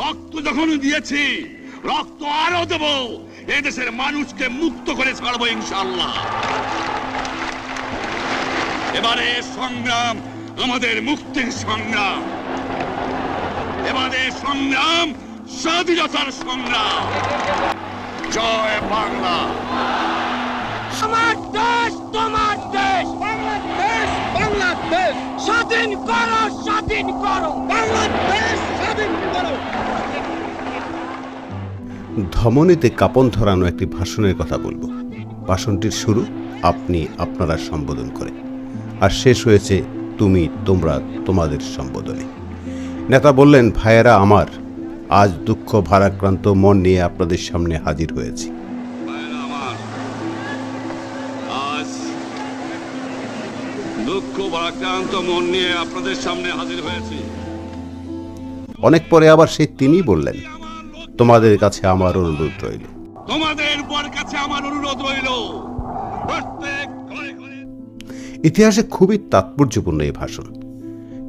রক্ত যখন দিয়েছি রক্ত আরও দেব এদেশের মানুষকে মুক্ত করে ছাড়বো ইনশাল্লাহ এবারে সংগ্রাম আমাদের মুক্তির সংগ্রাম। এবারে সংগ্রাম স্বাধীনতার সংগ্রাম। জয় বাংলা। আমার দেশ তোমার দেশ। বাংলাদেশ বাংলাদেশ। স্বাধীন করো স্বাধীন করো। বাংলাদেশ। ধমনীতে কাপন ধরানো একটি ভাষণের কথা বলব। ভাষণটির শুরু আপনি আপনারা সম্বোধন করে। আর শেষ হয়েছে তুমি তোমরা তোমাদের সম্বোধনে। নেতা বললেন ভাইয়েরা আমার আজ দুঃখ ভারাক্রান্ত মন নিয়ে আপনাদের সামনে হাজির হয়েছি। দুঃখ ভারাক্রান্ত মন নিয়ে আপনাদের সামনে হাজির হয়েছি। অনেক পরে আবার সেই তিনি বললেন তোমাদের কাছে আমার অনুরোধ রইল। তোমাদের কাছে আমার অনুরোধ রইল। ইতিহাসে খুবই তাৎপর্যপূর্ণ এই ভাষণ।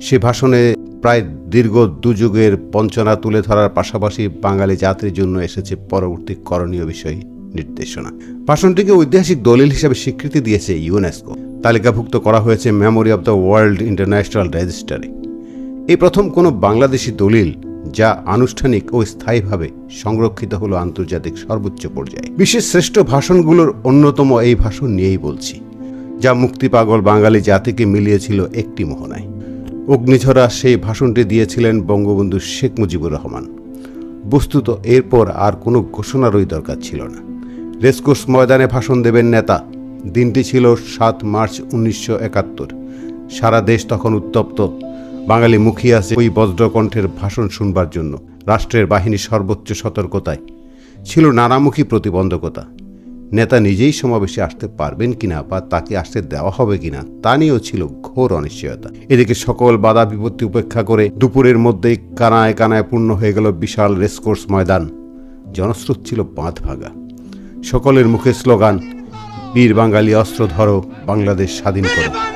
সে ভাষণে প্রায় দীর্ঘ দুযুগের বঞ্চনা তুলে ধরার পাশাপাশি বাঙালি জাতির জন্য এসেছে পরবর্তী করণীয় বিষয় নির্দেশনা। ভাষণটিকে ঐতিহাসিক দলিল হিসেবে স্বীকৃতি দিয়েছে ইউনেস্কো। তালিকাভুক্ত করা হয়েছে memory of the world international রেজিস্টারে এই প্রথম কোনো বাংলাদেশি দলিল যা আনুষ্ঠানিক ও স্থায়ীভাবে সংরক্ষিত হলো আন্তর্জাতিক সর্বোচ্চ পর্যায়ে। বিশ্বের শ্রেষ্ঠ ভাষণগুলোর অন্যতম এই ভাষণ নিয়েই বলছি, যা মুক্তিপাগল বাঙালি জাতিকে মিলিয়েছিল একটি মোহনায়। অগ্নিঝরা সেই ভাষণটি দিয়েছিলেন বঙ্গবন্ধু শেখ মুজিবুর রহমান। বস্তুত এরপর আর কোনো ঘোষণারই দরকার ছিল না। রেসকোর্স ময়দানে ভাষণ দেবেন নেতা। দিনটি ছিল সাত মার্চ উনিশশো একাত্তর। সারা দেশ তখন উত্তপ্ত। বাঙালি মুখিয়ে আছে ওই বজ্রকণ্ঠের ভাষণ শুনবার জন্য। রাষ্ট্রের বাহিনী সর্বোচ্চ সতর্কতায়। ছিল নানামুখী প্রতিবন্ধকতা। নেতা নিজেই সমাবেশে আসতে পারবেন কিনা বা তাকে আসতে দেওয়া হবে কিনা, তা নিয়েও ছিল ঘোর অনিশ্চয়তা। এদিকে সকল বাধা বিপত্তি উপেক্ষা করে দুপুরের মধ্যেই কানায় কানায় পূর্ণ হয়ে গেল বিশাল রেসকোর্স ময়দান। জনস্রোত ছিল বাঁধ ভাগা সকলের মুখে স্লোগান, বীর বাঙালি অস্ত্র ধরো, বাংলাদেশ স্বাধীন করো।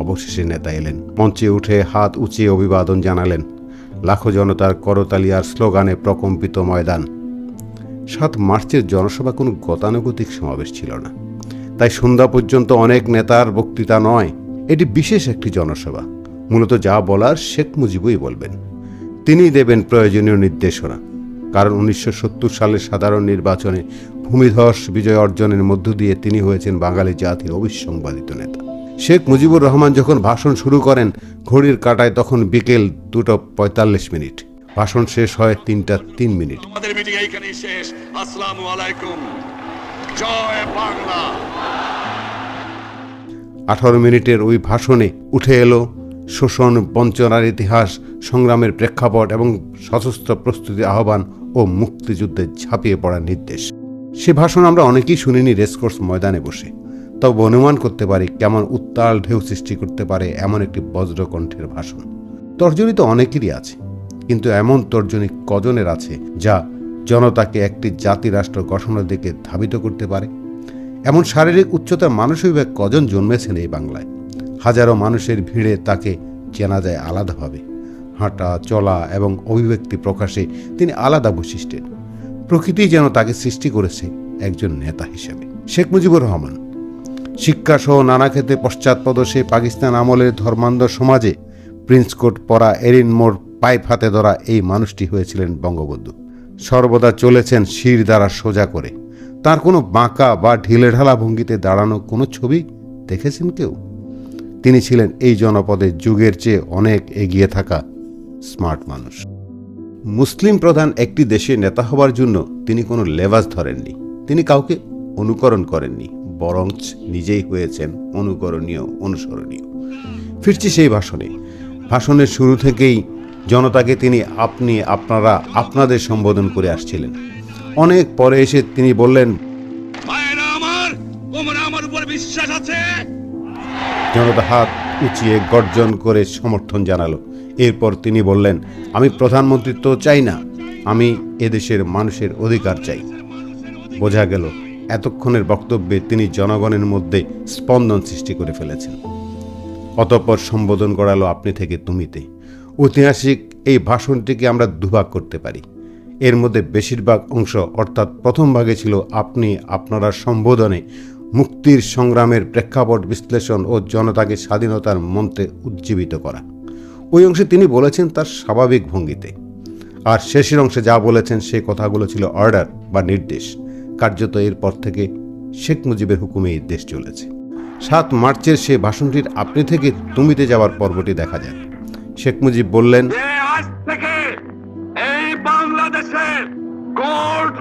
অবশেষে নেতা এলেন। মঞ্চে উঠে হাত উঁচিয়ে অভিবাদন জানালেন। লাখো জনতার করতালি আর স্লোগানে প্রকম্পিত ময়দান। সাত মার্চের জনসভা কোনো গতানুগতিক সমাবেশ ছিল না। তাই সন্ধ্যা পর্যন্ত অনেক নেতার বক্তৃতা নয়। এটি বিশেষ একটি জনসভা। মূলত যা বলার শেখ মুজিবই বলবেন। তিনিই দেবেন প্রয়োজনীয় নির্দেশনা। কারণ উনিশশো সত্তর সালের সাধারণ নির্বাচনে ভূমিধস বিজয় অর্জনের মধ্য দিয়ে তিনি হয়েছেন বাঙালি জাতির অবিসংবাদিত নেতা। শেখ মুজিবুর রহমান যখন ভাষণ শুরু করেন ঘড়ির কাটায় তখন বিকেল দুটো পঁয়তাল্লিশ মিনিট। ভাষণ শেষ হয় তিনটা তিন মিনিট। আমাদের মিটিং এইখানেই শেষ। আসসালামু আলাইকুম। জয় বাংলা। আঠারো মিনিটের ওই ভাষণে উঠে এলো শোষণ বঞ্চনার ইতিহাস সংগ্রামের প্রেক্ষাপট এবং সশস্ত্র প্রস্তুতি আহ্বান ও মুক্তিযুদ্ধে ঝাঁপিয়ে পড়ার নির্দেশ। সে ভাষণ আমরা অনেকেই শুনিনি রেসকোর্স ময়দানে বসে। তবে অনুমান করতে পারি কেমন উত্তাল ঢেউ সৃষ্টি করতে পারে এমন একটি বজ্রকণ্ঠের ভাষণ। তর্জনী তো অনেকেরই আছে, কিন্তু এমন তর্জনী কজনের আছে যা জনতাকে একটি জাতি রাষ্ট্র গঠনের দিকে ধাবিত করতে পারে? এমন শারীরিক উচ্চতার মানুষই বা কজন জন্মেছেন এই বাংলায়? হাজারো মানুষের ভিড়ে তাকে চেনা যায় আলাদাভাবে হাঁটা, চলা এবং অভিব্যক্তি প্রকাশে তিনি আলাদা বৈশিষ্ট্যের। প্রকৃতি যেন তাকে সৃষ্টি করেছে একজন নেতা হিসেবে। শেখ মুজিবুর রহমান শিক্ষাসহ নানা ক্ষেত্রে পশ্চাৎপদ সে পাকিস্তান আমলের ধর্মান্ধ সমাজে প্রিন্স কোট পরা এরিন মোর পাইপ হাতে ধরা এই মানুষটি হয়েছিলেন বঙ্গবন্ধু। সর্বদা চলেছেন শির দ্বারা সোজা করে। তার কোনো বাঁকা বা ঢিলেঢালা ভঙ্গিতে দাঁড়ানো কোনো ছবি দেখেছেন কেউ? তিনি ছিলেন এই জনপদে যুগের চেয়ে অনেক এগিয়ে থাকা স্মার্ট মানুষ। মুসলিম প্রধান একটি দেশে নেতা হবার জন্য তিনি কোনো লেবাস ধরেননি। তিনি কাউকে অনুকরণ করেননি। বরং নিজেই হয়েছেন অনুকরণীয় অনুসরণীয়। ফিরছি সেই ভাষণে। ভাষণের শুরু থেকেই জনতাকে তিনি আপনি আপনারা আপনাদের সম্বোধন করে আসছিলেন। অনেক পরে এসে তিনি বললেন জনতা হাত উঁচিয়ে গর্জন করে সমর্থন জানালো। এরপর তিনি বললেন আমি প্রধানমন্ত্রিত্ব চাই না আমি এদেশের মানুষের অধিকার চাই। বোঝা গেল এতক্ষণের বক্তব্যে তিনি জনগণের মধ্যে স্পন্দন সৃষ্টি করে ফেলেছেন। অতঃপর সম্বোধন করালো আপনি থেকে তুমিতে। ঐতিহাসিক এই ভাষণটিকে আমরা দুভাগ করতে পারি। এর মধ্যে বেশিরভাগ অংশ অর্থাৎ প্রথম ভাগে ছিল আপনি আপনারা সম্বোধনে মুক্তির সংগ্রামের প্রেক্ষাপট বিশ্লেষণ ও জনতাকে স্বাধীনতার মন্ত্রে উজ্জীবিত করা। ওই অংশে তিনি বলেছেন তার স্বাভাবিক ভঙ্গিতে। আর শেষের অংশে যা বলেছেন সেই কথাগুলো ছিল অর্ডার বা নির্দেশ। কার্যত এরপর থেকে শেখ মুজিবের হুকুমে এই দেশ চলেছে। সাত মার্চের সে ভাষণটির আপনি থেকে তুমিতে যাওয়ার পর্বটি দেখা যায় শেখ মুজিব বললেন আজ থেকে এই বাংলাদেশে কোর্ট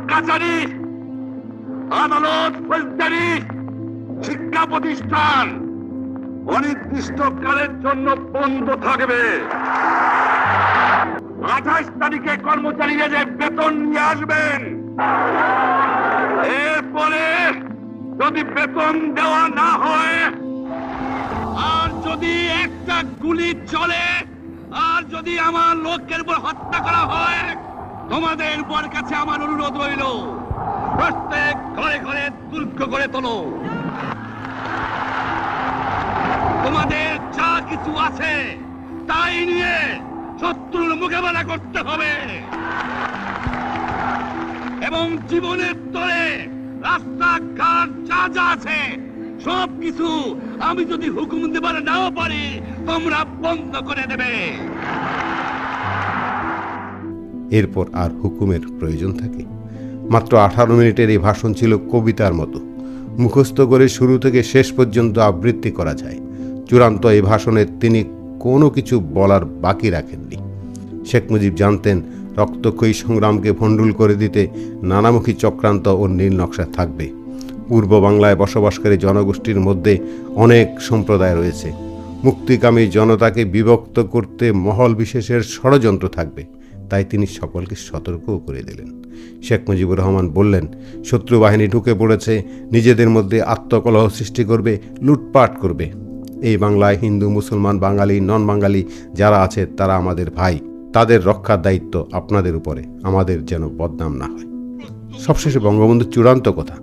শিক্ষা প্রতিষ্ঠান অনির্দিষ্টকালের জন্য বন্ধ থাকবে। আঠাশ তারিখে কর্মচারীরা যে বেতন নিয়ে আসবেন এরপরে যদি বেতন দেওয়া না হয়, আর যদি একটা গুলি চলে, আর যদি আমার লোকের উপর হত্যা করা হয়, তোমাদের উপর কাছে আমার অনুরোধ রইল প্রত্যেক ঘরে ঘরে দুর্গ করে তোলো। তোমাদের যা কিছু আছে, তাই নিয়ে শত্রুর মোকাবেলা করতে হবে। এবং জীবনের তরে রাস্তাঘাট যা যা আছে সব কিছু আমি যদি হুকুম দেবার নাও পারি, তোমরা বন্ধ করে দেবে। এরপর আর হুকুমের প্রয়োজন থাকে। মাত্র আঠারো মিনিটের এই ভাষণ ছিল কবিতার মতো। মুখস্থ করে শুরু থেকে শেষ পর্যন্ত আবৃত্তি করা যায়। চূড়ান্ত এই ভাষণে তিনি কোনো কিছু বলার বাকি রাখেননি। শেখ মুজিব জানতেন রক্তক্ষয়ী সংগ্রামকে ভণ্ডুল করে দিতে নানামুখী চক্রান্ত ও নীল নকশা থাকবে। পূর্ব বাংলায় বসবাসকারী জনগোষ্ঠীর মধ্যে অনেক সম্প্রদায় রয়েছে। মুক্তিকামী জনতাকে বিভক্ত করতে মহল বিশেষের ষড়যন্ত্র থাকবে। তাই তিনি সকলকে সতর্কও করে দিলেন। শেখ মুজিবুর রহমান বললেন, শত্রু বাহিনী ঢুকে পড়েছে, নিজেদের মধ্যে আত্মকলহ সৃষ্টি করবে, লুটপাট করবে। এই বাংলায় হিন্দু, মুসলমান, বাঙালি নন বাঙালি যারা আছে তারা আমাদের ভাই। তাদের রক্ষার দায়িত্ব আপনাদের উপরে, আমাদের যেন বদনাম না হয়। সবশেষে বঙ্গবন্ধুর চূড়ান্ত কথা।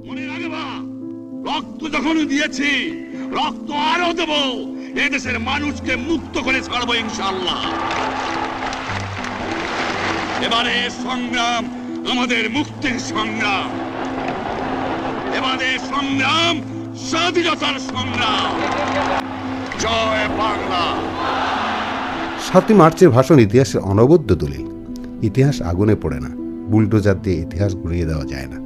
রক্ত যখন দিয়েছি, রক্ত আরও দেব এদেশের মানুষকে মুক্ত করে ছাড়বো ইনশাল্লাহ এবারে সংগ্রাম আমাদের মুক্তির সংগ্রাম। এবারে সংগ্রাম স্বাধীনতার সংগ্রাম। জয় বাংলা। সাতই মার্চের ভাষণ ইতিহাসের অনবদ্য দলিল। ইতিহাস আগুনে পড়ে না। বুলডোজার দিয়ে ইতিহাস ঘুরিয়ে দেওয়া যায় না।